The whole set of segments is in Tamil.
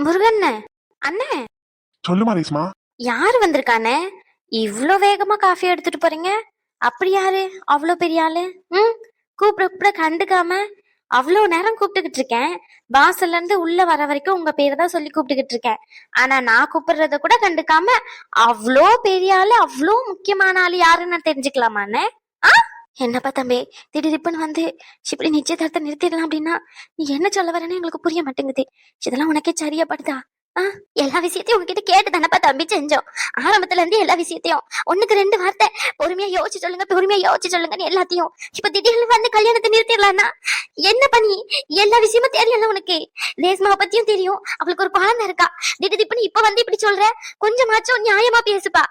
முருகண்ண அண்ணே. சொல்லுமா ரேஸ்மா யாரு வந்திருக்கானே? இவ்ளோ வேகமா காஃபி எடுத்துட்டு போறீங்க? அப்படி யாரு? அவ்வளோ பெரிய ஆளு? ம்? கூப்பிட கூப்பிட கண்டுக்காம அவ்வளோ நேரம் கூப்பிட்டுக்கிட்டு இருக்கேன். வாசல்ல இருந்து உள்ள வர வரைக்கும் உங்க பேரை தான் சொல்லி கூப்பிட்டுக்கிட்டு இருக்கேன். ஆனா நான் கூப்பிடுறத கூட கண்டுக்காம அவ்வளோ பெரிய ஆளு அவ்வளோ முக்கியமான ஆளு யாருன்னு நான் தெரிஞ்சுக்கலாமாண்ணே? ஆ? என்னப்பா தம்பி? திடீர்னு வந்து இப்படி நிச்சயதார்த்தம் நிறுத்திடலாம் அப்படின்னா நீ என்ன சொல்ல வரேன்னு எங்களுக்கு புரிய மாட்டேங்குது. இதெல்லாம் உனக்கே சரியா படுதா? ஆ? எல்லா விஷயத்தையும் உங்ககிட்ட கேட்டு தானப்பா தம்பி செஞ்சோம். ஆரம்பத்துல இருந்து எல்லா விஷயத்தையும். ஒண்ணுக்கு ரெண்டு வார்த்தை. பொறுமையா யோசிச்சு சொல்லுங்க பொறுமையா யோசிச்சு சொல்லுங்கன்னு எல்லாத்தையும். இப்ப திடீர்னு வந்து கல்யாணத்தை நிறுத்திடலாம்னா என்ன பண்ணி எல்லா விஷயமும் தெரியல உனக்கு. ரேஸ்மாவை பத்தியும் தெரியும். அவளுக்கு ஒரு குழந்தை இருக்கா. திடீர்னு இப்ப வந்து இப்படி சொல்ற? கொஞ்சமாச்சும் நியாயமா பேசுப்பா.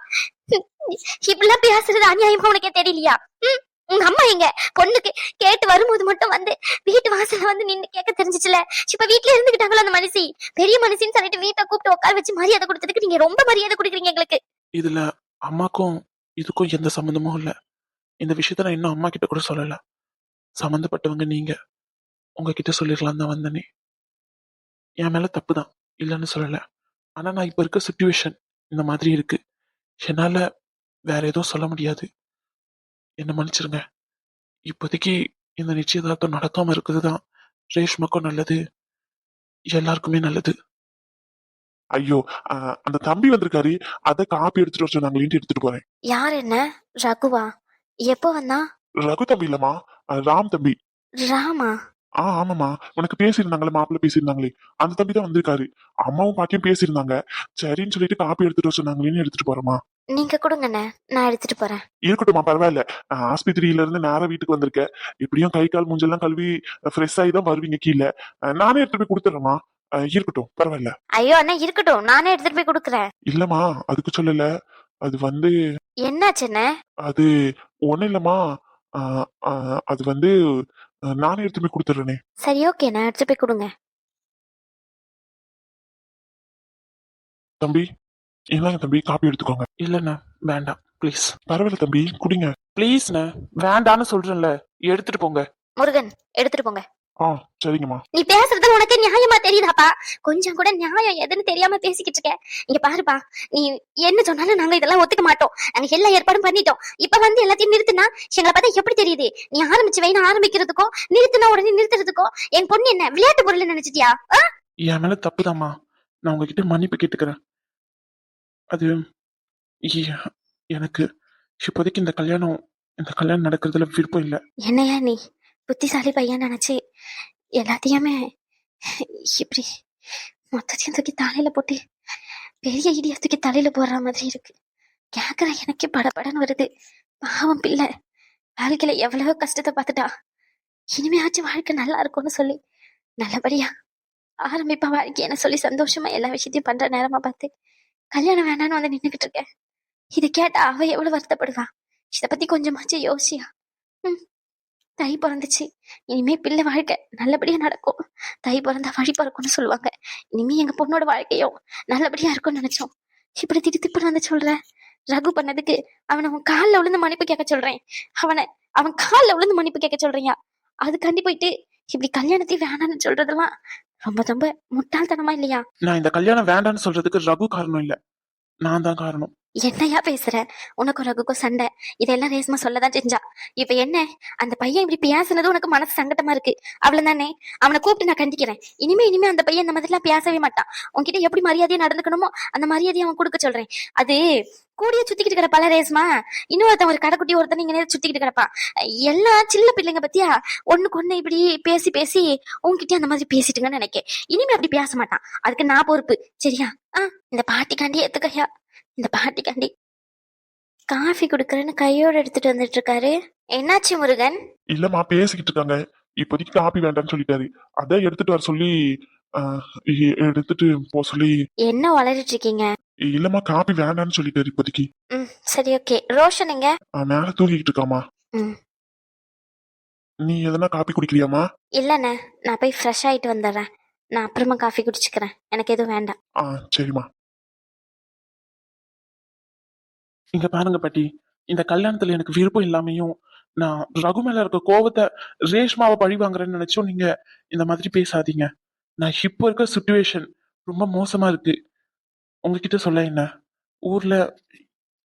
இப்படிலாம் பேசுறது அநியாயமா உனக்கே தெரியலையா? ம், உங்க அம்மா எங்க? பொண்ணுக்கு கேட்டு வரும்போது மட்டும் வந்து வீட்டு வாசல்ல வந்து நின்னு கேட்க தெரிஞ்சிச்சுல. இப்ப வீட்டுல இருந்துகிட்டாங்களோ அந்த மனுஷி பெரிய மனுஷின்னு சொல்லிட்டு வீட்டை கூப்பிட்டு உட்கார வச்சு மரியாதை கொடுத்ததுக்கு நீங்க ரொம்ப மரியாதை கொடுக்குறீங்க எங்களுக்கு. இதுல அம்மாக்கும் இதுக்கும் எந்த சம்மந்தமும் இல்ல. இந்த விஷயத்த நான் இன்னும் அம்மா கிட்ட கூட சொல்லல. சம்மந்தப்பட்டவங்க நீங்க. உங்ககிட்ட சொல்லிடலாம் தான் வந்தனே. என் மேல தப்பு தான் இல்லைன்னு சொல்லல. ஆனா நான் இப்ப இருக்க சுச்சுவேஷன் இந்த மாதிரி இருக்கு. என்னால வேற எதுவும் சொல்ல முடியாது. என்ன மன்னிச்சிருங்க. இப்போதைக்கு இந்த நிச்சயதார்த்தம் நடக்காம இருக்குது தான் ரேஷ்மாக்கும் நல்லது. எல்லாருக்குமே நல்லது. ஐயோ அந்த தம்பி வந்திருக்காரு. அத காப்பி எடுத்துட்டு வர சொன்னாங்களேன்ட்டு எடுத்துட்டு போறேன்? யார் என்ன? ரகுவா? எப்போ வந்தா? ரகு தம்பி இல்லம்மா. ராம் தம்பி. ராமா? ஆ ஆமாம்மா. உனக்கு பேசியிருந்தாங்களே மாப்பிள்ள பேசியிருந்தாங்களே. அந்த தம்பி தான் வந்திருக்காரு. அம்மாவும் பாட்டியும் பேசியிருந்தாங்க. சரின்னு சொல்லிட்டு காப்பி எடுத்துட்டு வர சொன்னாங்களேன்னு எடுத்துட்டு போறேம்மா. நீங்க கொடுங்கண்ணே. நான் எடுத்துட்டு போறேன். இருக்கட்டும்மா பரவாயில்ல. ஆஸ்பத்திரியில இருந்து நேரா வீட்டுக்கு வந்திருக்கேன். இப்படியும் கை கால் மூஞ்செல்லாம் கழுவி ஃப்ரெஷ் ஆகி தான் வருவீங்க கீழே. நானே எடுத்துட்டு போய் கொடுத்துட்றேம்மா. அஹ் இருக்கட்டும் பரவாயில்ல. ஐயோ அண்ணா இருக்கட்டும். நானே எடுத்துட்டு போய் கொடுக்குறேன். இல்லம்மா அதுக்கு சொல்லல. அது வந்து என்னாச்சுண்ணே? அது ஒண்ணும் இல்லம்மா. அது வந்து நானே எடுத்து போய் கொடுத்துட்றேனே. சரி ஓகே. நான் எடுத்துட்டு போய் கொடுங்க. தம்பி இந்தாங்க தம்பி? காப்பி எடுத்துக்கோங்க. இல்லண்ணா வேண்டாம் ப்ளீஸ் பரவாயில்ல தம்பி குடிங்க. ப்ளீஸ்ண்ணே வேண்டான்னு சொல்றேன்ல எடுத்துட்டு போங்க. முருகன் எடுத்துட்டு போங்க. ஆ சரிங்கம்மா. நீ பேசுறது உனக்கு நியாயமா தெரியுதாப்பா? கொஞ்சம் கூட நியாயம் எதுன்னு தெரியாம பேசிக்கிட்டு இருக்க. இங்க பாருப்பா நீ என்ன சொன்னாலும் நாங்க இதெல்லாம் ஒத்துக்க மாட்டோம். நாங்க எல்லா ஏற்பாடும் பண்ணிட்டோம். இப்ப வந்து எல்லாத்தையும் நிறுத்துனா எங்களை பார்த்தா எப்படி தெரியுது? நீ ஆரம்பிச்சு வைனா ஆரம்பிக்கிறதுக்கோ நிறுத்தினா உடனே நிறுத்துறதுக்கோ என் பொண்ணு என்ன விளையாட்டு பொருள் நினைச்சிட்டியா? என் மேல தப்புதாம்மா. நான் உங்ககிட்ட மன்னிப்பு கேட்டுக்கிறேன். அது எனக்கு இப்போதைக்கு இந்த கல்யாணம் இந்த கல்யாணம் நடக்கிறதுல விருப்பம் இல்லை. என்னையா நீ? புத்திசாலி பையன் நினைச்சு எல்லாத்தையுமே இப்படி மொத்தத்தையும் தூக்கி தலையில போட்டு பெரிய இடியா தூக்கி தலையில போடுற மாதிரி இருக்கு. கேக்குற எனக்கு படபடன்னு வருது. பாவம் பிள்ளை. வாழ்க்கையில எவ்வளவோ கஷ்டத்தை பார்த்துட்டா. இனிமையாச்சும் வாழ்க்கை நல்லா இருக்கும்னு சொல்லி நல்லபடியா ஆரம்பிப்பா வாழ்க்கைன்னு சொல்லி சந்தோஷமா எல்லா விஷயத்தையும் பண்ற நேரமா பார்த்து கல்யாணம் வேணான்னு வந்து நின்னுகிட்டு இருக்கேன் இதை கேட்டா அவ எவ்வளவு வருத்தப்படுவா? இத பத்தி கொஞ்சமாச்சும் யோசியா? ம் தை பிறந்துச்சு. இனிமே பிள்ளை வாழ்க்கை நல்லபடியா நடக்கும். தை பிறந்தா வழி பிறக்கும்னு சொல்லுவாங்க. இனிமே எங்க பொண்ணோட வாழ்க்கையும் நல்லபடியா இருக்கும்னு நினைச்சோம். இப்படி திடுத்து வந்து சொல்ற. ரகு பண்ணதுக்கு அவனை அவன் காலில் விழுந்து மன்னிப்பு கேட்க சொல்றேன். அவனை அவன் காலில் விழுந்து மன்னிப்பு கேட்க சொல்றியா? அதுக்காண்டி போயிட்டு இப்படி கல்யாணத்தையும் வேணாம்னு சொல்றதெல்லாம் ரொம்ப ரொம்ப முட்டாள்தனமா இல்லையா? நான் இந்த கல்யாணம் வேண்டாம்னு சொல்றதுக்கு ரகு காரணம் இல்ல. நான் தான் காரணம். என்னையா பேசுற? உனக்கு ரகுக்கும் சண்டை. இதெல்லாம் ரேஸ்மா சொல்லதான் செஞ்சா. இப்ப என்ன? அந்த பையன் இப்படி பேசுனது உனக்கு மனசு சங்கடமா இருக்கு. அவ்வளவுதானே? அவனை கூப்பிட்டு நான் கண்டிக்கிறேன். இனிமே இனிமே அந்த பையன் இந்த மாதிரிலாம் பேசவே மாட்டான். உன்கிட்ட எப்படி மரியாதையா நடந்துக்கணுமோ அந்த மரியாதையை அவன் கொடுக்க சொல்றேன். அது கூடிய சுத்திக்கிட்டு கிடப்பால ரேஸ்மா இன்னொருத்தன் ஒரு கடைக்குட்டி ஒருத்தன் இங்க நேரம் சுத்திக்கிட்டு கிடப்பான் எல்லாம் சின்ன பிள்ளைங்க பத்தியா? ஒண்ணுக்கு ஒண்ணு இப்படி பேசி பேசி உன்கிட்ட அந்த மாதிரி பேசிட்டுங்கன்னு நினைக்கேன். இனிமே அப்படி பேச மாட்டான். அதுக்கு நான் பொறுப்பு. சரியா? ஆ இந்த பாட்டிக்காண்டி எத்துக்கையா இந்த பாட்டிக்காண்டி காஃபி குடுக்கறேன்னு கையோட எடுத்துட்டு வந்துட்டு இருக்காரு என்னாச்சு முருகன்? இல்லம்மா பேசிக்கிட்டு இருக்காங்க. இப்போதைக்கு காப்பி வேண்டாம்னு சொல்லிட்டாரு. அதான் எடுத்துட்டு வர சொல்லி எடுத்துட்டு போக சொல்லி. என்ன வளரிட்டு இருக்கீங்க? இல்லம்மா காப்பி வேண்டாம்னு சொல்லிட்டாரு இப்போதைக்கு. ம் சரி ஓகே. ரோஷன் எங்க? மேல தூங்கிக்கிட்டு இருக்காமா ம். நீ எதனா காப்பி குடிக்கிறியாமா இல்லண்ணே நான் போய் ஃப்ரெஷ் ஆயிட்டு வந்துடுறேன். நான் அப்புறமா காஃபி குடிச்சுக்கிறேன். எனக்கு எதுவும் வேண்டாம். ஆ சரிம்மா. இங்க பாருங்க பாட்டி. இந்த கல்யாணத்துல எனக்கு விருப்பம் இல்லாமையும் நான் ரகு மேல இருக்க கோவத்தை ரேஷ்மாவை பழி வாங்குறேன்னு நினைச்சும் நீங்க இந்த மாதிரி பேசாதீங்க. நான் இப்போ இருக்க சுச்சுவேஷன் ரொம்ப மோசமா இருக்கு. உங்ககிட்ட சொல்ல என்ன? ஊர்ல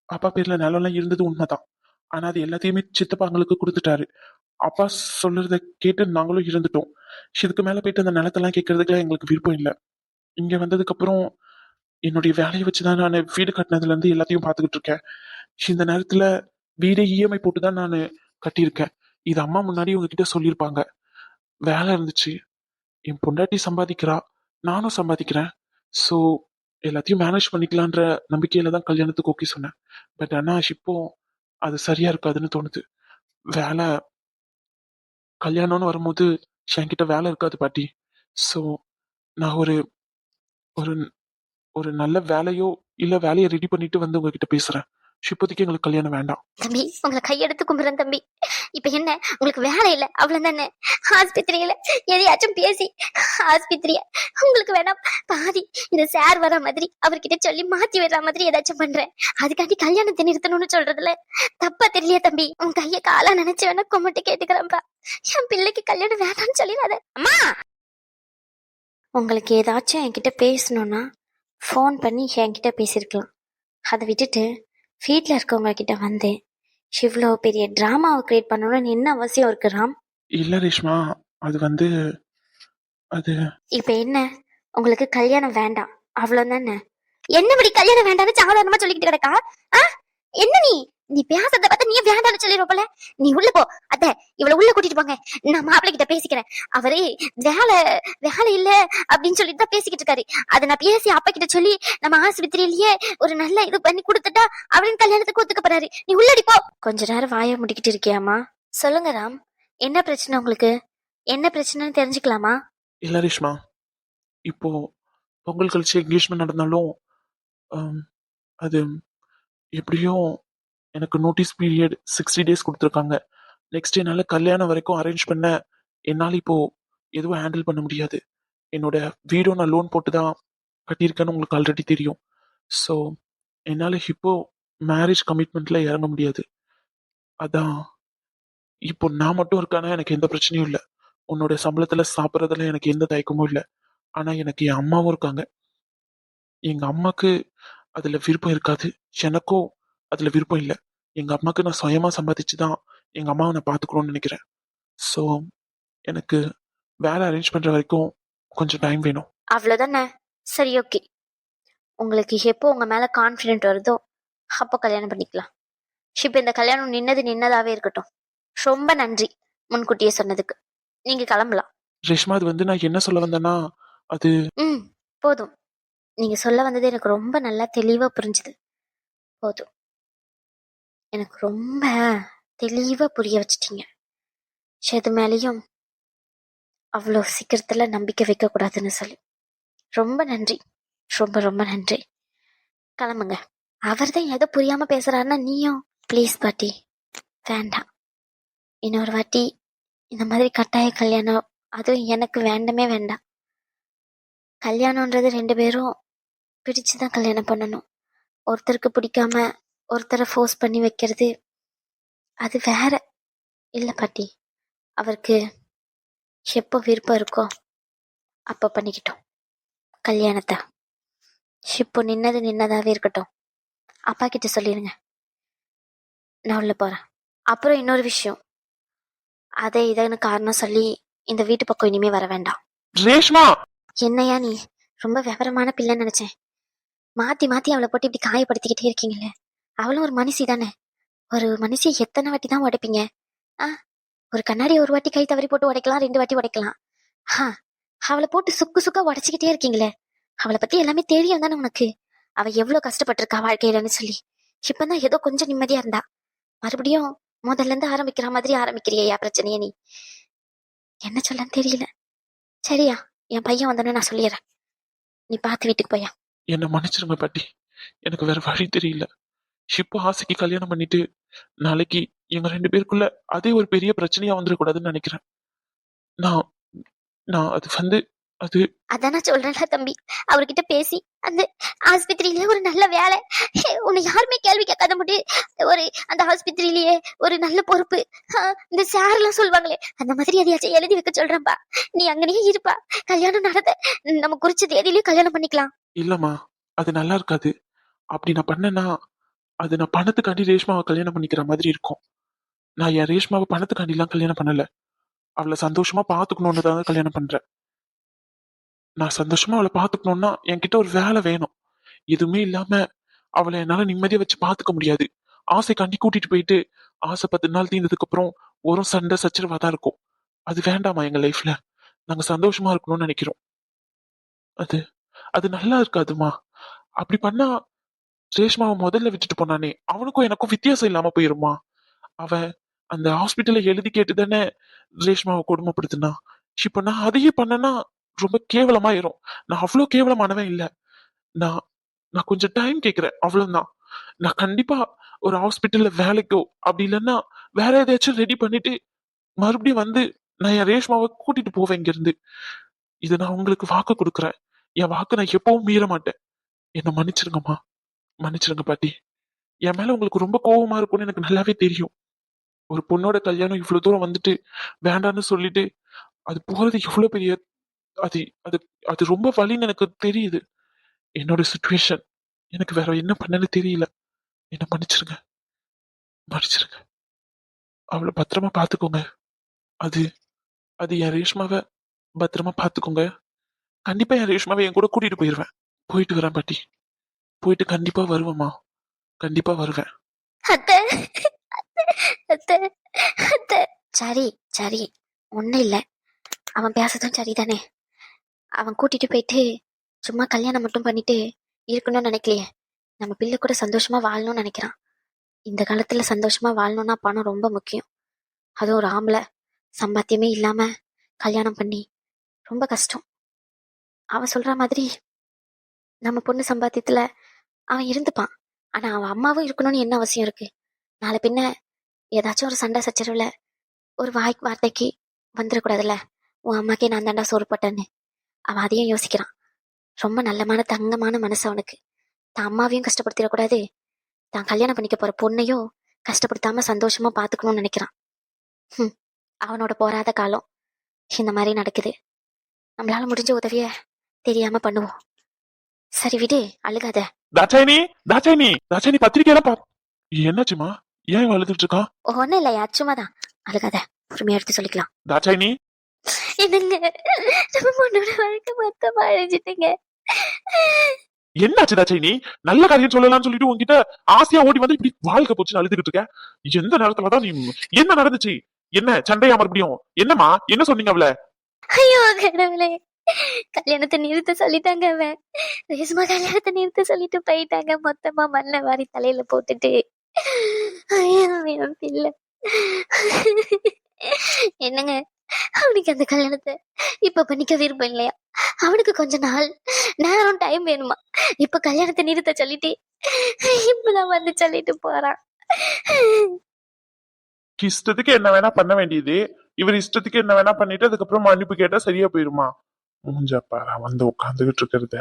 அப்பா பேர்ல நிலம்லாம் இருந்தது உண்மைதான். ஆனா அது எல்லாத்தையுமே சித்தப்பாங்களுக்கு கொடுத்துட்டாரு. அப்பா சொல்றத கேட்டு நாங்களும் இருந்துட்டோம். இதுக்கு மேல போயிட்டு அந்த நிலத்தெல்லாம் கேட்கறதுக்கு எங்களுக்கு விருப்பம் இல்லை. இங்க வந்ததுக்கு அப்புறம் என்னுடைய வேலையை வச்சுதான் நான் வீடு கட்டினதுலேருந்து எல்லாத்தையும் பார்த்துக்கிட்டு இருக்கேன். இந்த நேரத்தில் வீடே இஎம்ஐ போட்டு தான் நான் கட்டியிருக்கேன். இது அம்மா முன்னாடி உங்ககிட்ட சொல்லியிருப்பாங்க. வேலை இருந்துச்சு. என் பொண்டாட்டி சம்பாதிக்கிறா. நானும் சம்பாதிக்கிறேன். ஸோ எல்லாத்தையும் மேனேஜ் பண்ணிக்கலான்ற நம்பிக்கையில தான் கல்யாணத்துக்கு ஓகே சொன்னேன். பட் ஆனால் இப்போ அது சரியா இருக்காதுன்னு தோணுது. வேலை கல்யாணம்னு வரும்போது என்கிட்ட வேலை இருக்காது பாட்டி. ஸோ நான் ஒரு ஒரு ஒரு நல்ல வேலையோ இல்ல வேலையை ரெடி பண்ணிட்டு வந்து உங்ககிட்ட பேசுறேன். இப்போதைக்கு எங்களுக்கு கல்யாணம் வேண்டாம். தம்பி உங்களை கையெடுத்து கும்பிடுறேன் தம்பி. இப்ப என்ன? உங்களுக்கு வேலை இல்ல அவ்வளவுதானே? ஆஸ்பத்திரியில எதையாச்சும் பேசி ஆஸ்பத்திரிய உங்களுக்கு வேணாம் பாதி இந்த சார் வர மாதிரி அவர்கிட்ட சொல்லி மாத்தி விடுற மாதிரி ஏதாச்சும் பண்றேன். அதுக்காண்டி கல்யாணத்தை நிறுத்தணும்னு சொல்றதுல தப்பா தெரியலையா தம்பி. உன் கைய காலா நினைச்சு வேணா கும்பிட்டு கேட்டுக்கிறேன்ப்பா என் பிள்ளைக்கு கல்யாணம் வேணாம்னு சொல்லிடாத. அம்மா! உங்களுக்கு ஏதாச்சும் என்கிட்ட பேசணும்னா ஃபோன் பண்ணி என்கிட்ட பேசியிருக்கலாம். அதை விட்டுட்டு வீட்டில் இருக்கவங்க கிட்ட வந்து இவ்வளோ பெரிய ட்ராமாவை கிரியேட் பண்ணணும்னு என்ன அவசியம் இருக்கு ராம்? இல்ல ரேஷ்மா அது வந்து அது இப்போ என்ன? உங்களுக்கு கல்யாணம் வேண்டாம். அவ்வளோதானே என்னபடி கல்யாணம் வேண்டாம்னு சாதாரணமா சொல்லிக்கிட்டு கிடக்கா? ஆ? என்ன நீ? நீ பேசுறத பார்த்தா நீ வேண்டாம்னு சொல்லிடுவ போல. நீ உள்ள போ. அத்த இவளை உள்ள கூட்டிட்டு போங்க. நான் மாப்பிள்ளை கிட்ட பேசிக்கிறேன். அவரு வேலை வேலை இல்ல அப்படின்னு சொல்லிட்டு தான் பேசிக்கிட்டு இருக்காரு. அதை நான் பேசி அப்பா கிட்ட சொல்லி நம்ம ஆஸ்பத்திரியிலேயே ஒரு நல்ல இது பண்ணி கொடுத்துட்டா அவளின் கல்யாணத்துக்கு ஒத்துக்க போறாரு. நீ உள்ளடி போ. கொஞ்ச நேரம் வாயை முடிக்கிட்டு இருக்கியாம்மா? சொல்லுங்க ராம். என்ன பிரச்சனை உங்களுக்கு? என்ன பிரச்சனைன்னு தெரிஞ்சுக்கலாமா? இல்ல ரேஷ்மா. இப்போ பொங்கல் கழிச்சு எங்கேஜ்மெண்ட் நடந்தாலும் அது எப்படியும் எனக்கு நோட்டீஸ் பீரியட் சிக்ஸ்டி டேஸ் கொடுத்துருக்காங்க. நெக்ஸ்ட் என்னால் கல்யாணம் வரைக்கும் அரேஞ்ச் பண்ண என்னால் இப்போது எதுவும் ஹேண்டில் பண்ண முடியாது. என்னோட வீடும் நான் லோன் போட்டு தான் கட்டியிருக்கேன்னு உங்களுக்கு ஆல்ரெடி தெரியும். ஸோ என்னால் இப்போ மேரேஜ் கமிட்மெண்ட்டில் இறங்க முடியாது. அதான். இப்போ நான் மட்டும் இருக்கானா? எனக்கு எந்த பிரச்சனையும் இல்லை. உன்னோட சம்பளத்தில் சாப்பிட்றதுல எனக்கு எந்த தயக்கமும் இல்லை. ஆனால் எனக்கு என் அம்மாவும் இருக்காங்க. எங்கள் அம்மாவுக்கு அதில் விருப்பம் இருக்காது. எனக்கும் அதுல விருப்பம் இல்லை. எங்க அம்மாக்கு நான் சுயமா சம்பாதிச்சு தான் எங்க அம்மாவை நான் பாத்துக்கணும்னு நினைக்கிறேன். ஸோ எனக்கு வேலை அரேஞ்ச் பண்ற வரைக்கும் கொஞ்சம் டைம் வேணும். அவ்வளோதானே சரி ஓகே உங்களுக்கு எப்போ உங்க மேல கான்ஃபிடென்ட் வருதோ அப்போ கல்யாணம் பண்ணிக்கலாம். இப்போ இந்த கல்யாணம் நின்னது நின்னதாவே இருக்கட்டும். ரொம்ப நன்றி முன்கூட்டியே சொன்னதுக்கு. நீங்க கிளம்பலாம். ரேஷ்மா அது வந்து நான் என்ன சொல்ல வந்தேன்னா அது ம் போதும். நீங்க சொல்ல வந்தது எனக்கு ரொம்ப நல்லா தெளிவா புரிஞ்சுது. போதும். எனக்கு ரொம்ப தெளிவாக புரிய வச்சிட்டீங்க. எது மேலேயும் அவ்வளோ சீக்கிரத்தில் நம்பிக்கை வைக்கக்கூடாதுன்னு சொல்லி. ரொம்ப நன்றி. ரொம்ப ரொம்ப நன்றி. கிளம்புங்க. அவர் தான் எதோ புரியாமல் பேசுகிறாருன்னா நீயும் ப்ளீஸ் பாட்டி. வேண்டாம். இன்னொரு வாட்டி இந்த மாதிரி கட்டாய கல்யாணம் அதுவும் எனக்கு வேண்டமே வேண்டாம். கல்யாணன்றது ரெண்டு பேரும் பிடிச்சு தான் கல்யாணம் பண்ணணும். ஒருத்தருக்கு பிடிக்காம ஒருத்தரை ஃபோர்ஸ் பண்ணி வைக்கிறது. அது வேற. இல்லை பாட்டி அவருக்கு எப்போ விருப்பம் இருக்கோ அப்போ பண்ணிக்கிட்டோம். கல்யாணத்தை. இப்போ நின்னது நின்னதாவே இருக்கட்டும். அப்பா கிட்ட சொல்லிடுங்க நான் உள்ள போறேன். அப்புறம் இன்னொரு விஷயம். அதை இதன்னு காரணம் சொல்லி இந்த வீட்டு பக்கம் இனிமே வர வேண்டாம். ரேஷ்மா! என்னையா நீ? ரொம்ப விவரமான பிள்ளைன்னு நினைச்சேன். மாத்தி மாத்தி அவளை போட்டு இப்படி காயப்படுத்திக்கிட்டே இருக்கீங்களே அவளும் ஒரு மனுஷி தானே ஒரு மனுஷியை எத்தனை வாட்டி தான் உடைப்பீங்க? ஆ ஒரு கண்ணாடி ஒரு வாட்டி கை தவறி போட்டு உடைக்கலாம் ரெண்டு வாட்டி உடைக்கலாம். ஆ அவளை போட்டு சுக்கு சுக்கா உடைச்சிக்கிட்டே இருக்கீங்களே. அவளை பத்தி எல்லாமே தெரியும் தானே உனக்கு? அவ எவ்வளவு கஷ்டப்பட்டிருக்கா வாழ்க்கையிலன்னு சொல்லி. இப்பதான் ஏதோ கொஞ்சம் நிம்மதியா இருந்தா. மறுபடியும் முதல்ல இருந்து ஆரம்பிக்கிற மாதிரி ஆரம்பிக்கிறியா பிரச்சனையே நீ? என்ன சொல்லன்னு தெரியல. சரியா என் பையன் வந்தோன்னு நான் சொல்லிடுறேன் நீ பார்த்து வீட்டுக்கு போயா. என்ன மன்னிச்சிருங்க பாட்டி. எனக்கு வேற வழி தெரியல. இப்போ ஆசைக்கு கல்யாணம் பண்ணிட்டு நாளைக்கு எங்க ரெண்டு பேருக்குள்ள அதே ஒரு பெரிய பிரச்சனையா வந்துடக்கூடாதுன்னு நினைக்கிறேன். நான் நான் அது வந்து அது அதான் நான் சொல்றேன்ல தம்பி. அவர்கிட்ட பேசி அந்த ஆஸ்பத்திரியில ஒரு நல்ல வேலை. உன்னை யாருமே கேள்வி கேட்காத முடி ஒரு அந்த ஆஸ்பத்திரியிலேயே ஒரு நல்ல பொறுப்பு. இந்த சார் எல்லாம் சொல்லுவாங்களே அந்த மாதிரி எதையாச்சும் எழுதி வைக்க சொல்றேன்பா. நீ அங்கனே இருப்பா. கல்யாணம் நடந்த நம்ம குறிச்ச தேதியிலயும் கல்யாணம் பண்ணிக்கலாம். இல்லம்மா அது நல்லா இருக்காது. அப்படி நான் பண்ணேன்னா அது நான் பணத்துக்காண்டி ரேஷ்மாவை கல்யாணம் பண்ணிக்கிற மாதிரி இருக்கும். நான் என் ரேஷ்மாவை பணத்துக்காண்டிலாம் கல்யாணம் பண்ணல. அவளை சந்தோஷமா பார்த்துக்கணும்னு தான் கல்யாணம் பண்றேன். நான் சந்தோஷமா அவளை பார்த்துக்கணும்னா என்கிட்ட ஒரு வேலை வேணும். எதுவுமே இல்லாம அவளை என்னால நிம்மதியா வச்சு பார்த்துக்க முடியாது. ஆசைக்காண்டி கூட்டிட்டு போயிட்டு ஆசை பத்து நாள் தீர்ந்ததுக்கு அப்புறம் ஒரு சண்டை சச்சரவா தான் இருக்கும். அது வேண்டாமா எங்க லைஃப்ல நாங்க சந்தோஷமா இருக்கணும்னு நினைக்கிறோம். அது அது நல்லா இருக்காதுமா? அப்படி பண்ணா ரேஷ்மாவை முதல்ல விட்டுட்டு போனானே. அவனுக்கும் எனக்கும் வித்தியாசம் இல்லாம போயிருமா? அவன் அந்த ஹாஸ்பிட்டல்ல எழுதி கேட்டு தானே ரேஷ்மாவை கொடுமைப்படுத்தினா. இப்ப நான் அதையே பண்ணனா ரொம்ப கேவலமாயிரும். நான் அவ்வளவு கேவலமானவன் இல்ல. நான் நான் கொஞ்சம் டைம் கேக்குறேன். அவ்வளவுதான். நான் கண்டிப்பா ஒரு ஹாஸ்பிட்டல்ல வேலைக்கோ அப்படி இல்லைன்னா வேற ஏதாச்சும் ரெடி பண்ணிட்டு மறுபடியும் வந்து நான் என் ரேஷ்மாவை கூட்டிட்டு போவேன் இங்க இருந்து இதை நான் உங்களுக்கு வாக்கு கொடுக்குறேன். என் வாக்கு நான் எப்பவும் மீற மாட்டேன் என்ன மன்னிச்சிருங்கம்மா. மன்னிச்சிருங்க பாட்டி. என் மேல உங்களுக்கு ரொம்ப கோபமா இருக்கும்னு எனக்கு நல்லாவே தெரியும். ஒரு பொண்ணோட கல்யாணம் இவ்வளவு தூரம் வந்துட்டு வேண்டான்னு சொல்லிட்டு அது போறது எவ்வளவு பெரிய அது அது அது ரொம்ப வலின்னு எனக்கு தெரியுது. என்னோட சுச்சுவேஷன் எனக்கு வேற என்ன பண்ணன்னு தெரியல. என்ன மன்னிச்சிருங்க. மன்னிச்சிருங்க. அவளை பத்திரமா பாத்துக்கோங்க. அது அது என் ரேஷ்மாவை பத்திரமா பாத்துக்கோங்க. கண்டிப்பா என் ரேஷ்மாவை என் கூட கூட்டிட்டு போயிருவேன். போயிட்டு வரேன் பாட்டி. போயிட்டு கண்டிப்பா வருவேம்மா. கண்டிப்பா வருவேன். அத்தை அத்தை அத்தை. சரி சரி. ஒண்ணும் இல்ல. அவன் பேசுறதும் சரிதானே? அவன் கூட்டிட்டு போயிட்டு சும்மா கல்யாணம் மட்டும் பண்ணிட்டு இருக்கணும்னு நினைக்கலையே. நம்ம பிள்ளை கூட சந்தோஷமா வாழணும்னு நினைக்கிறான். இந்த காலத்துல சந்தோஷமா வாழணும்னா பணம் ரொம்ப முக்கியம். அதுவும் ஒரு ஆம்பளை. சம்பாத்தியமே இல்லாம கல்யாணம் பண்ணி ரொம்ப கஷ்டம். அவன் சொல்ற மாதிரி நம்ம பொண்ணு சம்பாத்தியத்துல அவன் இருந்துப்பான். ஆனா அவன் அம்மாவும் இருக்கணும்னு என்ன அவசியம் இருக்கு? நாளை பின்ன ஏதாச்சும் ஒரு சண்டை சச்சரவுல ஒரு வாய் வார்த்தைக்கு வந்துடக்கூடாதுல்ல உன் அம்மாக்கே நான் தாண்டா சோறு போட்டேன்னு அவன் அதையும் யோசிக்கிறான். ரொம்ப நல்லமான தங்கமான மனசு அவனுக்கு. தான் அம்மாவையும் கஷ்டப்படுத்திடக்கூடாது. தான் கல்யாணம் பண்ணிக்க போற பொண்ணையும் கஷ்டப்படுத்தாம சந்தோஷமா பாத்துக்கணும்னு நினைக்கிறான். ம் அவனோட போராத காலம் இந்த மாதிரி நடக்குது. நம்மளால முடிஞ்ச உதவிய தெரியாம பண்ணுவோம். சரி விடு அழுகாத. தாச்சாயினி தாச்சாயினி தாச்சாயினி பத்திரிக்கையெல்லாம் பா என்னாச்சுமா? ஏன் அழுதுட்டு இருக்கா ஒன்னும் இல்லையா சும்மாதான். அழுகாத. பொறுமையா எடுத்து சொல்லிக்கலாம். தாச்சாயினி என்னங்க? நம்ம பொண்ணோட வாழ்க்கை மொத்தமா அழிஞ்சிட்டுங்க. என்னாச்சு தாச்சாயினி நல்ல காரியம் சொல்லலாம்னு சொல்லிட்டு உன்கிட்ட ஆசையா ஓடி வந்து இப்படி வாழ்க்கை போச்சுன்னு அழுதுகிட்டு இருக்க? எந்த நேரத்துலதான் நீ என்ன நடந்துச்சு? என்ன சண்டையா மறுபடியும் என்னம்மா? என்ன சொன்னீங்க அவள? ஐயோ கடவுளே. கல்யாணத்தை நிறுத்த சொல்லிட்டாங்க அவன். ரேஷ்மா கல்யாணத்தை நிறுத்த சொல்லிட்டு போயிட்டாங்க. மொத்தமா மண்ணை வாரி தலையில போட்டுட்டு. ஐயோ பிள்ளை. என்னங்க? அவனுக்கு அந்த கல்யாணத்தை இப்ப பண்ணிக்க விருப்பம் இல்லையா? அவனுக்கு கொஞ்ச நாள் நேரம் டைம் வேணுமா? இப்ப கல்யாணத்தை நிறுத்த சொல்லிட்டு இப்பதான் வந்து சொல்லிட்டு போறான். இஷ்டத்துக்கு என்ன வேணா பண்ண வேண்டியது. இவர் இஷ்டத்துக்கு என்ன வேணா பண்ணிட்டு அதுக்கப்புறம் மன்னிப்பு கேட்டா சரியா போயிருமா? மூஞ்சப்பாரா பாரா வந்து உட்காந்துகிட்டு இருக்கிறது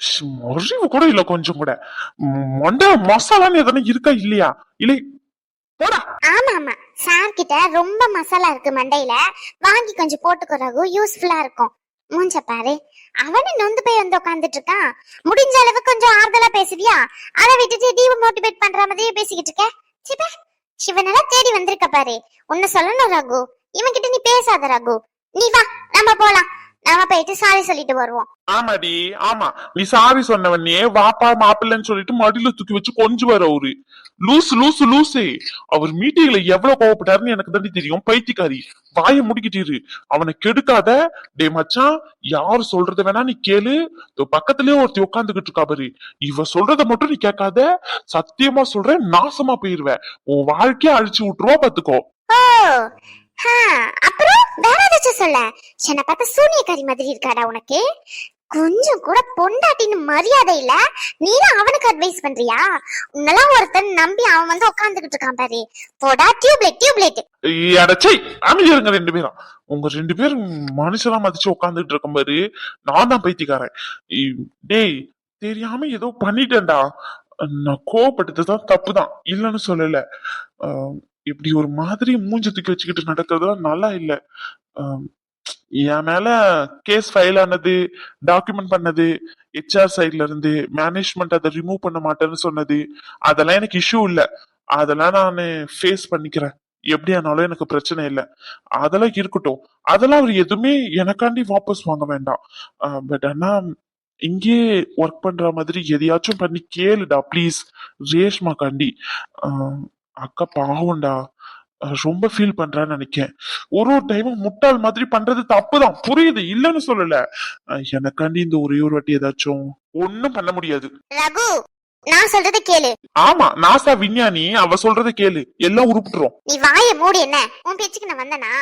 ஷ், அறிவு கூட இல்ல கொஞ்சம் கூட. ம், மொண்டை மசாலான்னு எதனா இருக்கா இல்லையா? இல்லை போடா. ஆமா ஆமா சார் கிட்ட ரொம்ப மசாலா இருக்கு மண்டையில. வாங்கி கொஞ்சம் போட்டுக்கோ ரகு யூஸ்ஃபுல்லா இருக்கும். மூஞ்ச பாரு. அவனே நொந்து போய் வந்து உட்காந்துட்டு இருக்கான் முடிஞ்ச அளவு கொஞ்சம் ஆறுதலா பேசுவியா? அதை விட்டுட்டு டீவ மோட்டிவேட் பண்ற மாதிரியே பேசிக்கிட்டு இருக்க. சிப்ப சிவனெல்லாம் தேடி வந்திருக்க பாரு. உன்னை சொல்லணும் ரகு. இவன் கிட்ட நீ பேசாத ரகு. நீ வா நம்ம போலாம். நாம போயிட்டு சாரி சொல்லிட்டு வருவோம்? ஆமாடி ஆமா. நீ சாரி சொன்னவனே வாப்பா மாப்பிள்ளைன்னு சொல்லிட்டு மடியில தூக்கி வச்சு கொஞ்சுவாரு அவரு. லூசு லூசு லூசு. அவர் மீட்டிங்ல எவ்வளவு கோவப்பட்டாருன்னு எனக்கு தாண்டி தெரியும். பைத்தியக்காரி வாயை முடிக்கிட்டிரு அவனை கெடுக்காத. டே மச்சான் யார் சொல்றத வேணா நீ கேளு. பக்கத்துலயே ஒருத்தி உட்காந்துகிட்டு இருக்கா பாரு. இவ சொல்றத மட்டும் நீ கேட்காத. சத்தியமா சொல்றேன் நாசமா போயிருவ. உன் வாழ்க்கைய அழிச்சு விட்டுருவா பாத்துக்கோ. அப்புறம் வேற ஏதாச்சும் சொல்ல. என்னை பார்த்தா சூனியக்காரி மாதிரி இருக்காடா உனக்கு? கொஞ்சம் கூட பொண்டாட்டின்னு மரியாதை இல்ல. நீதான் அவனுக்கு அட்வைஸ் பண்றியா? உன்னெல்லாம் ஒருத்தன் நம்பி அவன் வந்து உட்காந்துக்கிட்டு இருக்கான் பாரு. போடா டியூப்லைட் டியூப்லைட் அடச்சை அமைதியா இருங்க ரெண்டு பேரும். உங்க ரெண்டு பேரும் மனுஷனா மதிச்சு உட்காந்துட்டு இருக்கும் பாரு. நான் தான் பைத்தியக்காரன். டேய் தெரியாம ஏதோ பண்ணிட்டேன்டா. நான் கோவப்பட்டது தான் தப்பு தான் இல்லைன்னு சொல்லல. இப்படி ஒரு மாதிரி மூஞ்ச தூக்கி வச்சுக்கிட்டு நடக்கிறதுலாம் நல்லா இல்ல. என் மேல கேஸ் ஃபைல் ஆனது டாக்குமெண்ட் பண்ணது ஹெச்ஆர் சைட்ல இருந்து மேனேஜ்மெண்ட் அதை ரிமூவ் பண்ண மாட்டேன்னு சொன்னது அதெல்லாம் எனக்கு இஷ்யூ இல்ல. அதெல்லாம் நான் ஃபேஸ் பண்ணிக்கிறேன். எப்படி ஆனாலும் எனக்கு பிரச்சனை இல்லை. அதெல்லாம் இருக்கட்டும். அதெல்லாம் அவர் எதுவுமே எனக்காண்டி வாபஸ் வாங்க வேண்டாம். பட் ஆனா இங்கே ஒர்க் பண்ற மாதிரி எதையாச்சும் பண்ணி கேளுடா ப்ளீஸ் ரேஷ்மா காண்டி அக்கா பாவம்டா ரொம்ப ஃபீல் பண்றான்னு நினைக்கேன். ஒரு ஒரு டைமும் முட்டாள் மாதிரி பண்றது தப்புதான். புரியுது? இல்லைன்னு சொல்லல. எனக்காண்டி இந்த ஒரே ஒரு வாட்டி ஏதாச்சும் ஒண்ணும் பண்ண முடியாது. ரகு நான் சொல்றதை கேளு. ஆமா நாசா விஞ்ஞானி அவ சொல்றதை கேளு. எல்லாம் உருப்பிட்டுரும். நீ வாயை மூடி என்ன? உன் பேச்சுக்கு நான் வந்தனா?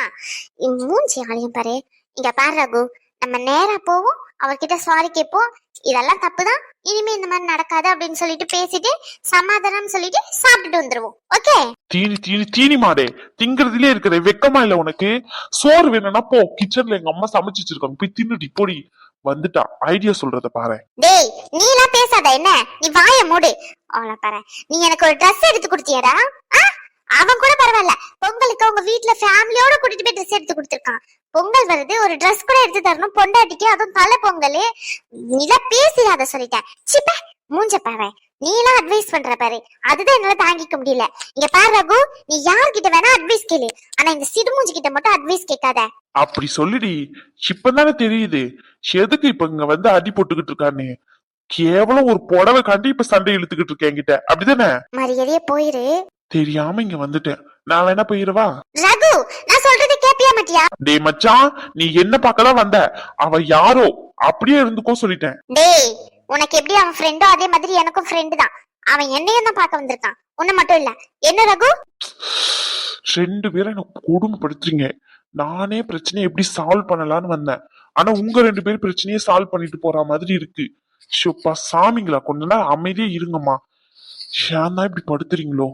மூஞ்சி ஆலயம் பாரு. இங்க பாரு ரகு. நம்ம நேரா போவோம் அவர்கிட்ட சாரி கேட்போம். இதெல்லாம் தப்புதான். இனிமே இந்த மாதிரி நடக்காது அப்படின்னு சொல்லிட்டு பேசிட்டு சமாதானம் சொல்லிட்டு சாப்பிட்டுட்டு வந்துருவோம். ஓகே தீனி தீனி தீனி மாடே திங்கிறதுலயே இருக்கிற வெக்கமா இல்ல உனக்கு. சோறு வேணும்னா போ கிச்சன்ல எங்க அம்மா சமைச்சு வச்சிருக்காங்க. போய் தின்னுடி போடி வந்துட்டா. ஐடியா சொல்றத பாரு. டேய் நீ எல்லாம் பேசாத என்ன? நீ வாயை மூடு. அவள பாரு. நீ எனக்கு ஒரு Dress எடுத்து கொடுத்தியாடா. ஆ? அவன் கூட பரவாயில்ல. பொங்கலுக்கு அவங்க வீட்ல ஃபேமிலியோட கூட்டிட்டு போய் Dress எடுத்து கொடுத்திருக்கான். பொங்கல் வருது ஒரு Dress கூட எடுத்து தரணும். பொண்டாட்டிக்கு அதுவும் தலை பொங்கல். நீலாம் பேசிடாத சொல்லிட்டேன். சிப்ப மூஞ்ச பாரு. நீ எல்லாம் அட்வைஸ் பண்ற பாரு. அதுதான் என்னால தாங்கிக்க முடியல. இங்க பாரு ரகு நீ யார்கிட்ட வேணா அட்வைஸ் கேளு. ஆனா இந்த சிடுமூஞ்சி கிட்ட மட்டும் அட்வைஸ் கேட்காத. அப்படி சொல்லுடி. இப்பதானே தெரியுது. எதுக்கு இப்ப இங்க வந்து அடி போட்டுக்கிட்டு இருக்கான்னு? கேவலம் ஒரு புடவை காண்டி இப்ப சண்டை இழுத்துக்கிட்டு இருக்கேன் என்கிட்ட. அப்படிதானே? மரியாதையே போயிரு. தெரியாம இங்க வந்துட்டேன். நான் வேணா போயிருவா? ரகு நான் சொல்றதை கேப்பியா மாட்டியா? டேய் மச்சான் நீ என்ன பார்க்கதான் வந்த? அவ யாரோ? அப்படியே இருந்துக்கோ சொல்லிட்டேன். டேய் உனக்கு எப்படி அவன் ஃப்ரெண்டோ அதே மாதிரி எனக்கும் ஃப்ரெண்டு தான். அவன் என்னையும் தான் பார்க்க வந்திருக்கான். உன்னை மட்டும் இல்ல. என்ன ரகு? ரெண்டு பேரும் எனக்கு கொடுமைப்படுத்துறீங்க? நானே பிரச்சனையை எப்படி சால்வ் பண்ணலாம்னு வந்தேன். ஆனா உங்க ரெண்டு பேரும் பிரச்சனையை சால்வ் பண்ணிட்டு போற மாதிரி இருக்கு. ஷோப்பா சாமிங்களா கொஞ்ச நேரம் அமைதியே இருங்கம்மா. ஏன் இப்படி படுத்துறீங்களோ?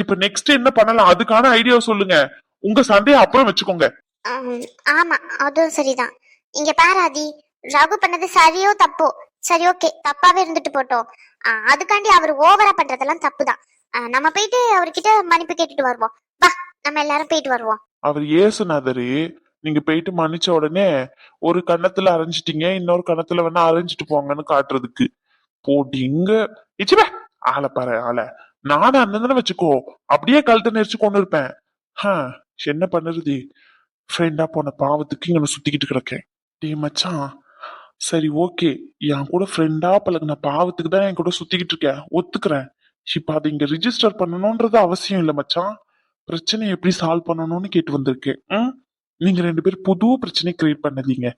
இப்ப நெக்ஸ்ட் என்ன பண்ணலாம்? அதுக்கான ஐடியா சொல்லுங்க. உங்க சண்டையை அப்புறம் வச்சுக்கோங்க. ஆம், அதுவும் சரிதான். இங்க பாராதி ரகு பண்ணது சரியோ தப்போ? சரி ஓகே தப்பாவே இருந்துட்டு போட்டோம். அதுக்காண்டி அவர் ஓவரா பண்றதெல்லாம் தப்புதான். ஆ, நம்ம போயிட்டு அவர்கிட்ட மன்னிப்பு கேட்டுட்டு வருவோம். வா நம்ம எல்லாரும் போயிட்டு வருவோம். அவர் ஏசுநாதரு நீங்க போயிட்டு மன்னிச்ச உடனே ஒரு கன்னத்துல அரைஞ்சிட்டீங்க இன்னொரு கன்னத்துல வேணா அரைஞ்சிட்டு போங்கன்னு காட்டுறதுக்கு. போட்டிங்க இச்சுவே ஆளை பாரு ஆளை. நானும் அந்த வச்சுக்கோ. அப்படியே கழுத்தை நெரிச்சு கொண்டு இருப்பேன். ஹா, என்ன பண்ணுறது? ஃப்ரெண்டா போன பாவத்துக்கு இங்கே சுத்திக்கிட்டு கிடக்கேன். டே மச்சான். சரி ஓகே. என் கூட ஃப்ரெண்டா பழகின பாவத்துக்கு தான் என் கூட சுத்திக்கிட்டு இருக்கேன். ஒத்துக்கிறேன். இப்ப அதை இங்க ரிஜிஸ்டர் பண்ணணும்ன்றது அவசியம் இல்லை மச்சான். பிரச்சனையை எப்படி சால்வ் பண்ணணும்னு கேட்டு வந்திருக்கேன். ம்? நீங்க ரெண்டு பேரும் புது பிரச்சனை கிரியேட் பண்ணதீங்க.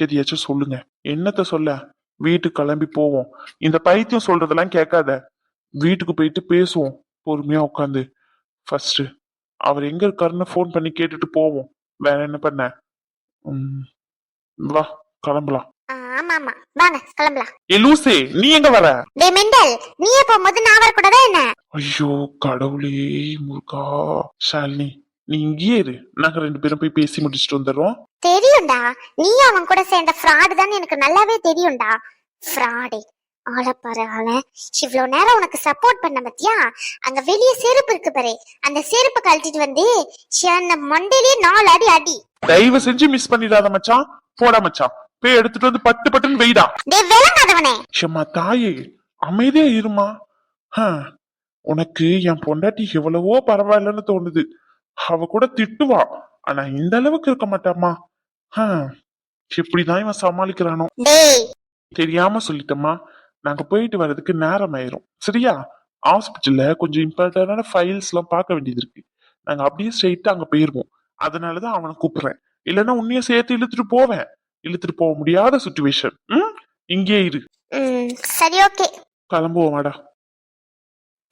சரியாச்சும் சொல்லுங்க. என்னத்த சொல்ல? வீட்டுக்கு கிளம்பி போவோம். இந்த பைத்தியம் சொல்றதெல்லாம் கேட்காத. வீட்டுக்கு போயிட்டு பேசுவோம். பொறுமையா உட்காந்து. ஃபர்ஸ்ட் அவர் எங்க இருக்காருன்னு ஃபோன் பண்ணி கேட்டுட்டு போவோம். வேற என்ன பண்ண? ம், வா கிளம்பலாம். ஆமா ஆமா வாங்க கிளம்பலாம். ஏ லூசே நீ எங்க வர? மெண்டல் நீயே போகும்போது நான் வரக்கூடாதா என்ன? ஐயோ கடவுளே முருகா. ஷாலினி நீ இங்கேயே இரு. நாங்க ரெண்டு பேரும் போய் பேசி முடிச்சுட்டு வந்துடுறோம். தெரியும்டா. நீ அவன் கூட சேர்ந்த ஃப்ராடு தான் எனக்கு நல்லாவே தெரியும்டா. ஃப்ராடே ஆளப்பாரு ஆள. இவ்வளவு நேரம் உனக்கு சப்போர்ட் பண்ண பத்தியா? அங்க வெளிய செருப்பு இருக்கு பாரு. அந்த செருப்பு கழட்டிட்டு வந்து அந்த மண்டையிலேயே நாலு அடி அடி. தயவு செஞ்சு மிஸ் பண்ணிடாத மச்சான். போடா மச்சான். போய் எடுத்துட்டு வந்து பட்டு பட்டுன்னு வெயிடா. டே விளங்காதவனே. ஷம்மா தாயே. அமைதியா இருமா. உனக்கு என் பொண்டாட்டி எவ்வளவோ பரவாயில்லன்னு தோணுது. அவ கூட திட்டுவா. ஆனா இந்த அளவுக்கு இருக்க மாட்டாமா ஹம், எப்படிதான் இவன் சமாளிக்கிறானோ. டேய். தெரியாம சொல்லிட்டோமா நாங்க போயிட்டு வர்றதுக்கு நேரம் ஆயிரும் சரியா? ஹாஸ்பிட்டல்ல கொஞ்சம் இம்பார்ட்டன்டான ஃபைல்ஸ் எல்லாம் பார்க்க வேண்டியது இருக்கு. நாங்க அப்படியே ஸ்ட்ரெயிட்டா அங்க போயிருவோம். அதனாலதான் அவனை கூப்பிடுறேன். இல்லைன்னா உன்னைய சேர்த்து இழுத்துட்டு போவேன். இழுத்துட்டு போக முடியாத சுச்சுவேஷன் ம்? இங்கே இரு. சரி ஓகே கிளம்புவோம் வாடா.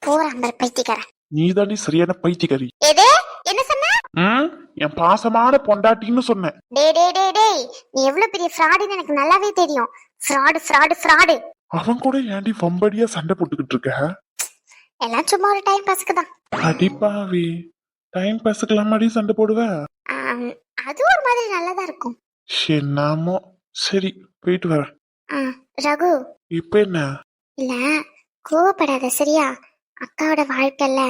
போறான் பாரு பைத்தியக்காரன். நீ தாண்டி சரியான பைத்தியக்காரி. எது? என்ன சொன்ன? ம்? என் பாசமான பொண்டாட்டின்னு சொன்னேன். டே டே டே டேய். நீ எவ்வளவு பெரிய ஃப்ராடுன்னு எனக்கு நல்லாவே தெரியும். ஃப்ராடு ஃப்ராடு ஃப்ராடு அவன் கூட ஏன்டி வம்படியா சண்டை போட்டுக்கிட்டு இருக்க? எல்லாம் சும்மா ஒரு டைம் பாஸ்க்கு தான். அடிப்பாவி டைம் பாஸுக்கெல்லாம் சண்டை போடுவ? அது ஒரு மாதிரி நல்லதா இருக்கும். என்னமோ சரி போயிட்டு வரேன் ரகு. இப்ப என்ன? இல்ல கோவப்படாத சரியா? அக்காவோட வாழ்க்கைல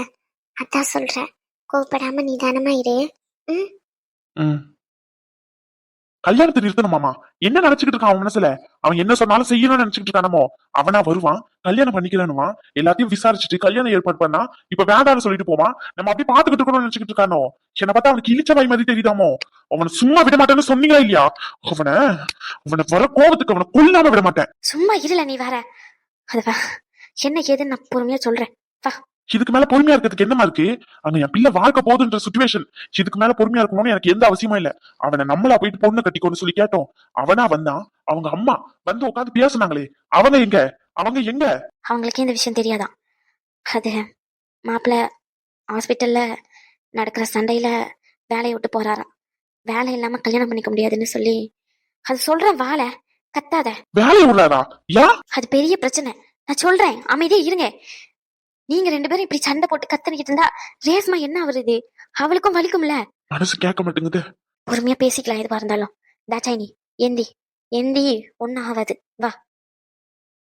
அதான் சொல்றேன். கோவப்படாம நிதானமா இரு. ம்? ம். கல்யாணத்தை நிறுத்தணுமாமா? என்ன நினைச்சுக்கிட்டு இருக்கான் அவன் மனசுல? அவன் என்ன சொன்னாலும் செய்யணும்னு நினைச்சுக்கிட்டு இருக்கானமோ? அவனா வருவான் கல்யாணம் பண்ணிக்கிறேனுமா எல்லாத்தையும் விசாரிச்சுட்டு கல்யாணம் ஏற்பாடு பண்ணா இப்ப வேண்டாம்னு சொல்லிட்டு போவான். நம்ம அப்படியே பாத்துக்கிட்டு இருக்கணும்னு நினைச்சுக்கிட்டு இருக்கானோ? என்ன பார்த்தா அவனுக்கு இழிச்ச வாய் மாதிரி தெரியுதாமோ? அவனை சும்மா விட மாட்டேன்னு சொன்னீங்களா இல்லையா? அவனை அவனை வர கோபத்துக்கு அவனை கொல்லாம விட மாட்டேன். சும்மா இருல நீ வேற. அது என்ன ஏதுன்னு நான் பொறுமையா சொல்றேன். இதுக்கு மேல பொறுமையா இருக்கிறதுக்கு என்னமா இருக்கு? அங்க என் பிள்ளை வாழ்க்கை போகுதுன்ற சுச்சுவேஷன் இதுக்கு மேல பொறுமையா இருக்கணும்னு எனக்கு எந்த அவசியமும் இல்ல. அவனை நம்மளா போயிட்டு பொண்ணு கட்டிக்கோன்னு சொல்லி கேட்டோம். அவனா வந்தான். அவங்க அம்மா வந்து உட்காந்து பேசுனாங்களே அவங்க எங்க? அவங்க எங்க? அவங்களுக்கே இந்த விஷயம் தெரியாதான். அது மாப்பிள்ள ஹாஸ்பிட்டல்ல நடக்கிற சண்டையில வேலையை விட்டு போறாராம். வேலை இல்லாம கல்யாணம் பண்ணிக்க முடியாதுன்னு சொல்லி அது சொல்றேன் வாழ கத்தாத. வேலையை ஏன் அது பெரிய பிரச்சனை. நான் சொல்றேன். அமைதியா இருங்க. நீங்க ரெண்டு பேரும் இப்படி சண்டை போட்டு கத்தனிக்கிட்டு இருந்தா ரேஸ்மா என்ன வருது அவளுக்கும் வலிக்கும்ல. மனசு கேட்க மாட்டேங்குது. பொறுமையா பேசிக்கலாம் எதுவா இருந்தாலும். தாச்சாயினி எந்தி எந்தி ஒன்னும் ஆகாது. வா.